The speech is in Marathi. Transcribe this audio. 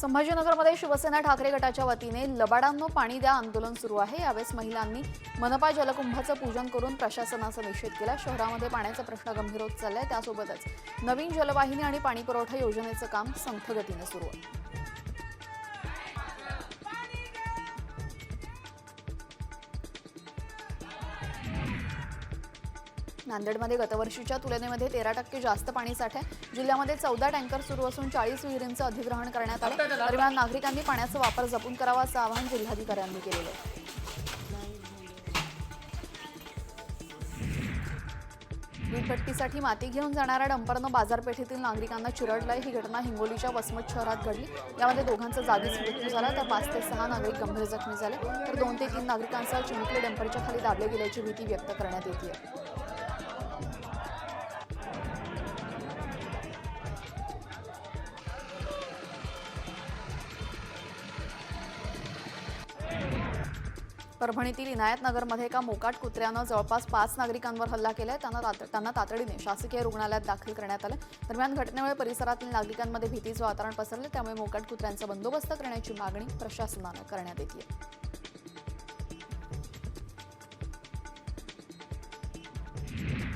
संभाजीनगरमध्ये शिवसेना ठाकरे गटाच्या वतीने लबाडांनो पाणी द्या आंदोलन सुरू आहे. यावेळेस महिलांनी मनपा जलकुंभाचं पूजन करून प्रशासनाचा निषेध केला. शहरामध्ये पाण्याचा प्रश्न गंभीर होत चाललाय. त्यासोबतच नवीन जलवाहिनी आणि पाणीपुरवठा योजनेचं काम संथगतीनं सुरू आहे. नांदेडमध्ये गतवर्षीच्या तुलनेमध्ये तेरा टक्के जास्त पाणीसाठा आहे जिल्ह्यामध्ये चौदा टँकर सुरू असून चाळीस विहिरींचं अधिग्रहण करण्यात आलं. दरम्यान नागरिकांनी पाण्याचा वापर जपून करावा असं आवाहन जिल्हाधिकाऱ्यांनी केलेलं आहे. वीटभट्टीसाठी माती घेऊन जाणाऱ्या डंपरनं बाजारपेठेतील नागरिकांना चिरडलाय. ही घटना हिंगोलीच्या वसमत शहरात घडली. यामध्ये दोघांचा जागीच मृत्यू झाला. तर पाच ते सहा नागरिक गंभीर जखमी झाले. तर दोन ते तीन नागरिकांसह चिमुकले डंपरच्या खाली दाबले गेल्याची भीती व्यक्त करण्यात येते परभणीतील इनायतनगरमध्ये एका मोकाट कुत्र्यानं जवळपास पाच नागरिकांवर हल्ला केलाय. त्यांना तात- त्यांना तातडीने शासकीय रुग्णालयात दाखल करण्यात आलं. दरम्यान घटनेमुळे परिसरातील नागरिकांमध्ये भीतीचं वातावरण पसरलं. त्यामुळे मोकाट कुत्र्यांचा बंदोबस्त करण्याची मागणी प्रशासनानं करण्यात येते